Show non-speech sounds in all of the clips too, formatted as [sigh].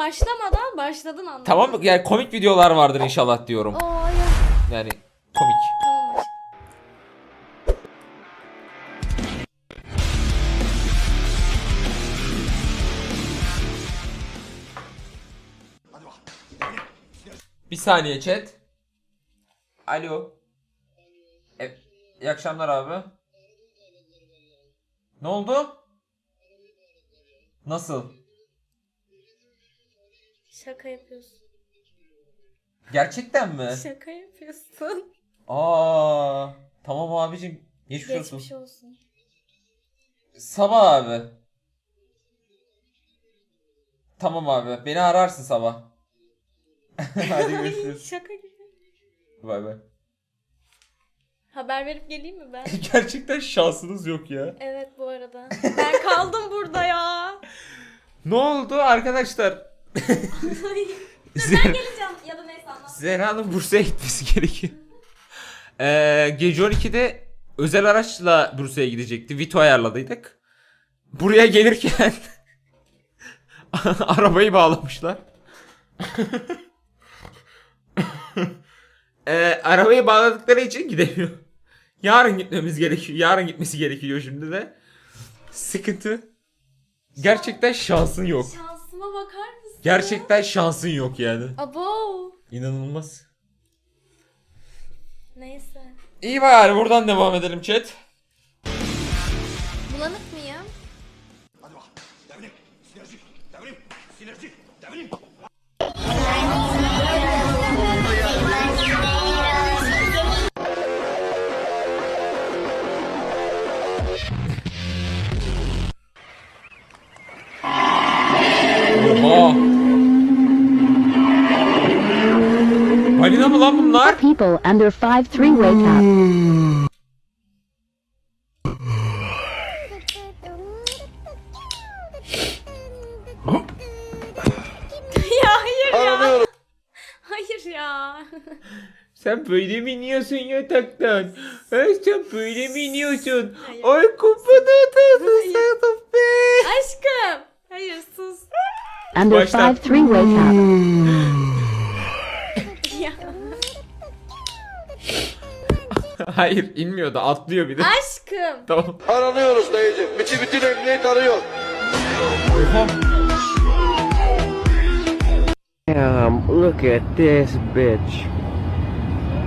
başlamadan başladın anladın. Tamam mı? Yani komik videolar vardır inşallah diyorum. Aa ya. Yani komik. Tamam aşkım. Bir saniye chat. Alo. E, iyi akşamlar abi. Ne oldu? Nasıl? Şaka yapıyorsun. Gerçekten mi? Şaka yapıyorsun. Aa, tamam abicim. Geçmiş olsun. Geçmiş olsun. Sabah abi. Tamam abi. Beni ararsın sabah. [laughs] Hadi görüşürüz. Şaka gibi. Bay bay. Haber verip geleyim mi ben? [laughs] Gerçekten şansınız yok ya. evet bu arada. Ben kaldım burada ya. [laughs] Ne oldu arkadaşlar? Ben geleceğim ya da neyse anlat. Zehra'nın Bursa'ya gitmesi gerekiyor. Ee, gece 12'de özel araçla Bursa'ya gidecekti. Vito ayarladıydık. Buraya gelirken [laughs] arabayı bağlamışlar. [laughs] ee, arabayı bağladıkları için gidemiyor. Yarın gitmemiz gerekiyor. Yarın gitmesi gerekiyor şimdi de. Sıkıntı. Gerçekten şansın yok. Şansıma bakar mısın? Gerçekten şansın yok yani. Abo. İnanılmaz. Neyse. İyi bari buradan devam edelim chat. Bulanık mıyım? Oha. People under 5'3 wake up. Mm. ya hayır ya. Hayır ya. [laughs] Sen böyle mi iniyorsun yataktan? Ay sen böyle mi iniyorsun? Hayır. Ay kupada Hayır. tatlısın be. Aşkım. Hayır sus. Under Baştan. 5'3 wake up. Ya. [laughs] Hayır inmiyor da atlıyor bir de. Aşkım. tamam. Aranıyoruz dayıcım. Bütün bütün emniyet arıyor. Oha. Damn, look at this bitch.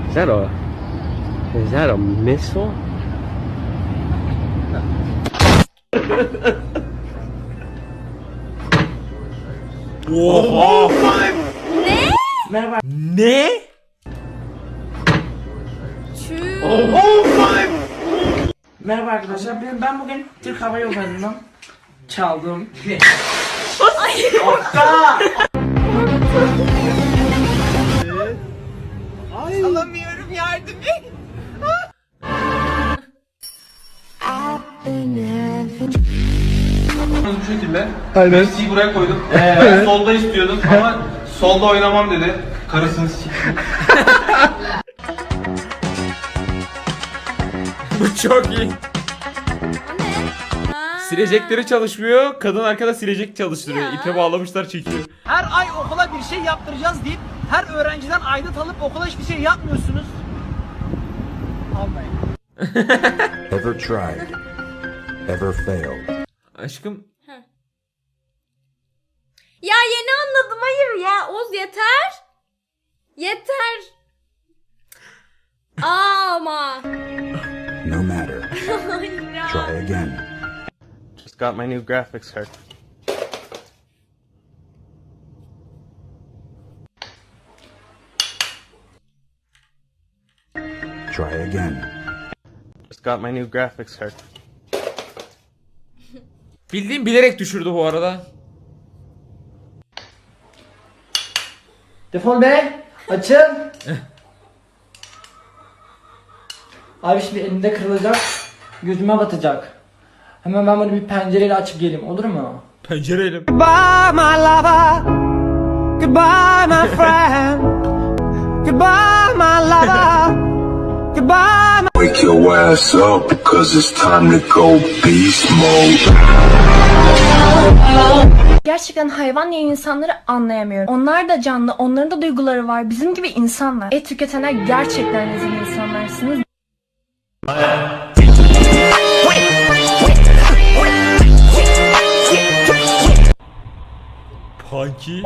Is that a is that a missile? Oha. Ne? Ne? Çüş. Merhaba arkadaşlar. Ben, ben bugün Türk Hava Yolları'ndan çaldığım bu şekilde. Aynen. Messi'yi buraya koydum. Ben solda istiyordum ama solda oynamam dedi. Karısını siktim. Çok iyi. Silecekleri çalışmıyor. Kadın arkada silecek çalıştırıyor. Ya. İpe bağlamışlar çekiyor. her ay okula bir şey yaptıracağız deyip her öğrenciden aidat alıp okula hiçbir şey yapmıyorsunuz. Almayın. [laughs] Ever tried? Ever failed? Aşkım Ya yeni anladım hayır ya. Oz yeter. Yeter. Aa, [laughs] ama. No matter. Hayır [laughs] ya. Oh, Try again. Just got my new graphics card. Try again. Just got my new graphics card. [laughs] bildiğim bilerek düşürdü bu arada. Defol be. Açın. [laughs] Abi şimdi elimde kırılacak. Gözüme batacak. Hemen ben bunu bir pencereyle açıp geleyim olur mu? Pencereyle. Goodbye my lover. Goodbye my friend. Goodbye my lover. Goodbye my wake your ass up, cause it's time to go beast mode. Gerçekten hayvan ya insanları anlayamıyorum. Onlar da canlı, onların da duyguları var. Bizim gibi insanlar. Et tüketenler gerçekten rezil insanlarsınız. Panki.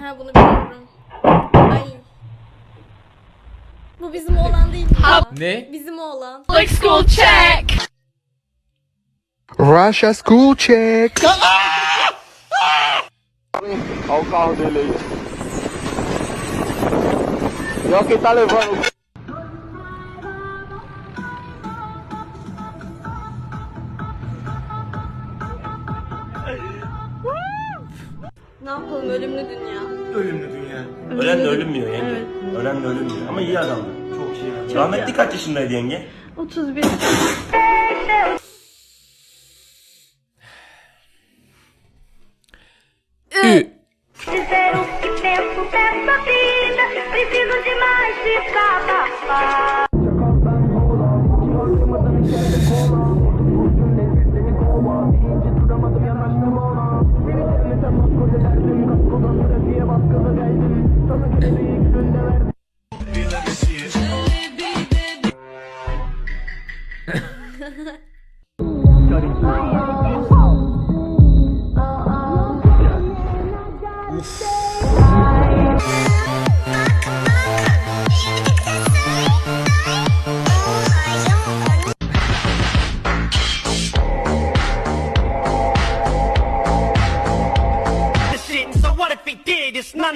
Ha bunu biliyorum. Ay. Bu bizim oğlan değil mi? ya? Ne? Bizim oğlan. Russia school check. Yo que tá levando. Ölümlü dünya. Ölümlü dünya. Ölen de ölünmüyor yenge. Ölen de ölünmüyor. Ama iyi adamdı. Çok iyi. Rahmetli kaç yaşındaydı yenge? 31. Ü. Dizer o que penso dessa vida, preciso de mais [laughs] Sorry.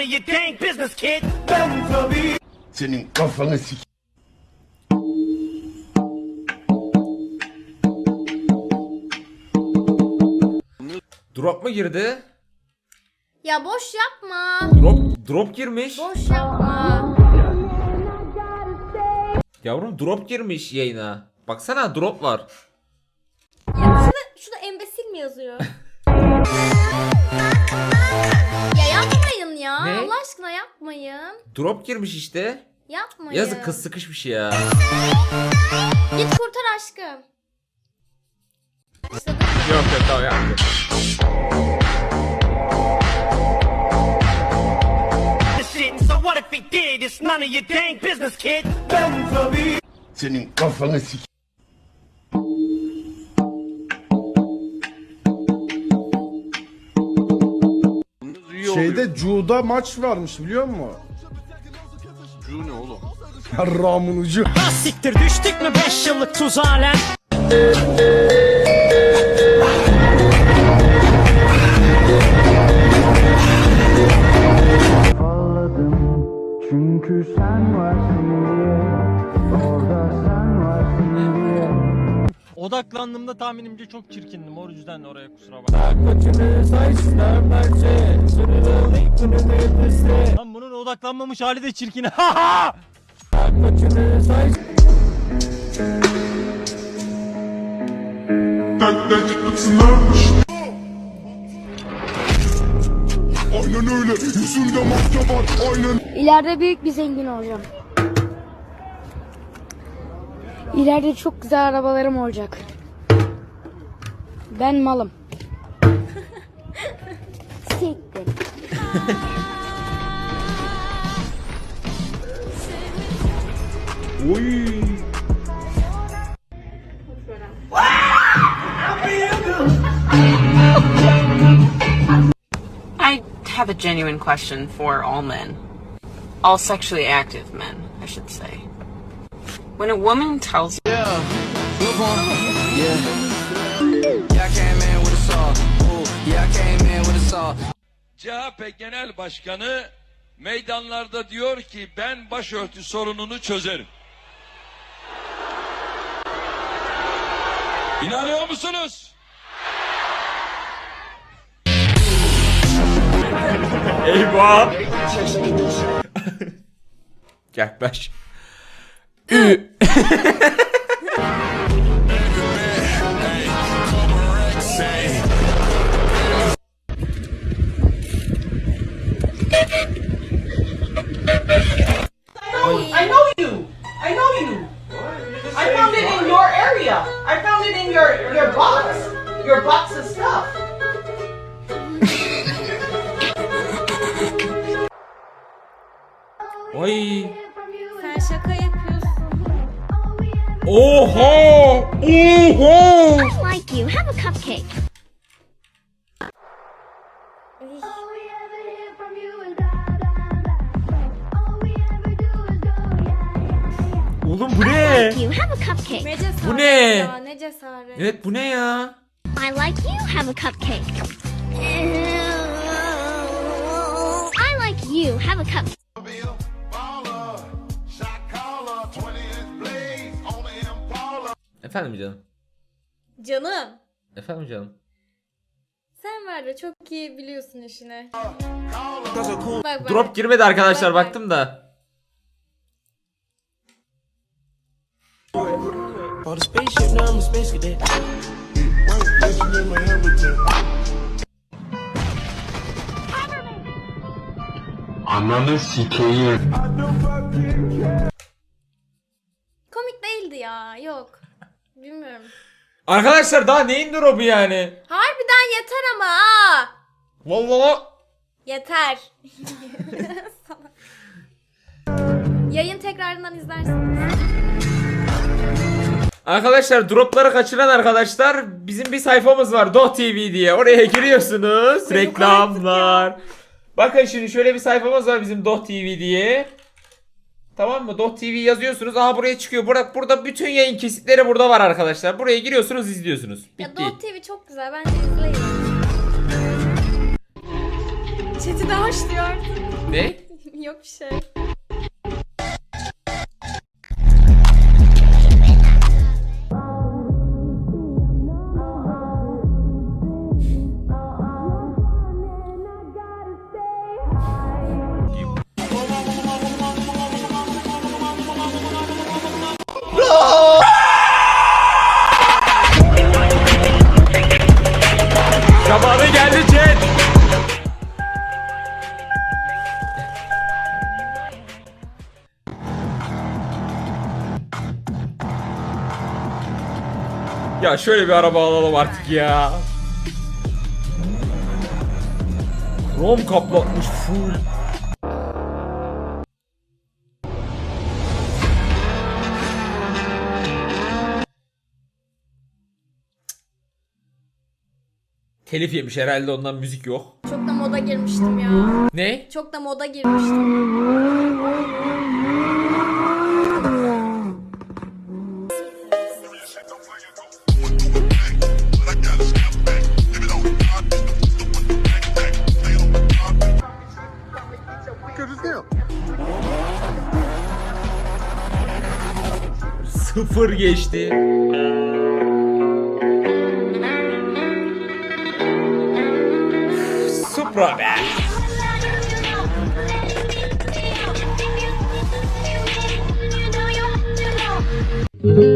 Desabafar. Senin kafanı sik. Drop mu girdi? Ya boş yapma. Drop drop girmiş. Boş yapma. Yavrum drop girmiş yayına. Baksana drop var. Ya şurada, şurada embesil mi yazıyor? [laughs] yapmayın. Drop girmiş işte. Yapmayın. Yazık kız sıkışmış ya. Git kurtar aşkım. İşte Yok yok tamam yapmayacağım. Senin kafanı sik. Şeyde Cu'da maç varmış biliyor musun? Oğlum? Ramın ucu. Siktir düştük mü 5 yıllık tuzağa lan? Çünkü sen varsın diye Orada sen varsın diye Odaklandığımda tahminimce çok çirkindim. O yüzden oraya kusura bakma. Lan odaklanmamış hali de çirkin. Aynen öyle. Yüzünde maske var. Aynen. İleride büyük bir zengin olacağım. İleride çok güzel arabalarım olacak. Ben malım. Have a genuine question for all men. All sexually active men, I should say. When a woman tells you CHP Genel Başkanı meydanlarda diyor ki ben başörtü sorununu çözerim. İnanıyor musunuz? [laughs] Eyvah. Yaklaş. Ü. [laughs] Oğlum bu ne? You have a cupcake. Ne cesaret Bu ne? ya ne cesaret. Evet bu ne ya? I like you. Have a cupcake. I like you. Have a cup. Efendim canım. Canım. Efendim canım. Sen var ya çok iyi biliyorsun işini. Bak bak. Drop girmedi arkadaşlar Bak, bak. baktım da. Ananı sikeyim. Komik değildi ya. Yok. Bilmiyorum. Arkadaşlar daha neyin drop'u yani? Harbiden yeter ama ha. Vallahi Yeter. [laughs] Yayın tekrarından izlersiniz. Arkadaşlar dropları kaçıran arkadaşlar bizim bir sayfamız var Doh TV diye. Oraya giriyorsunuz. Reklamlar. Bakın şimdi şöyle bir sayfamız var bizim Doh TV diye. Tamam mı? Doh TV yazıyorsunuz. Aha buraya çıkıyor. Burada, burada bütün yayın kesitleri burada var arkadaşlar. Buraya giriyorsunuz izliyorsunuz. Ya Bitti. Dot TV çok güzel. Bence izleyin. Chat'i de başlıyor artık. Ne? [laughs] Yok bir şey. Ya şöyle bir araba alalım artık ya. Krom kaplatmış full. Telif yemiş herhalde ondan müzik yok. Çok da moda girmiştim ya. Ne? Çok da moda girmiştim. este. Suprobé. thank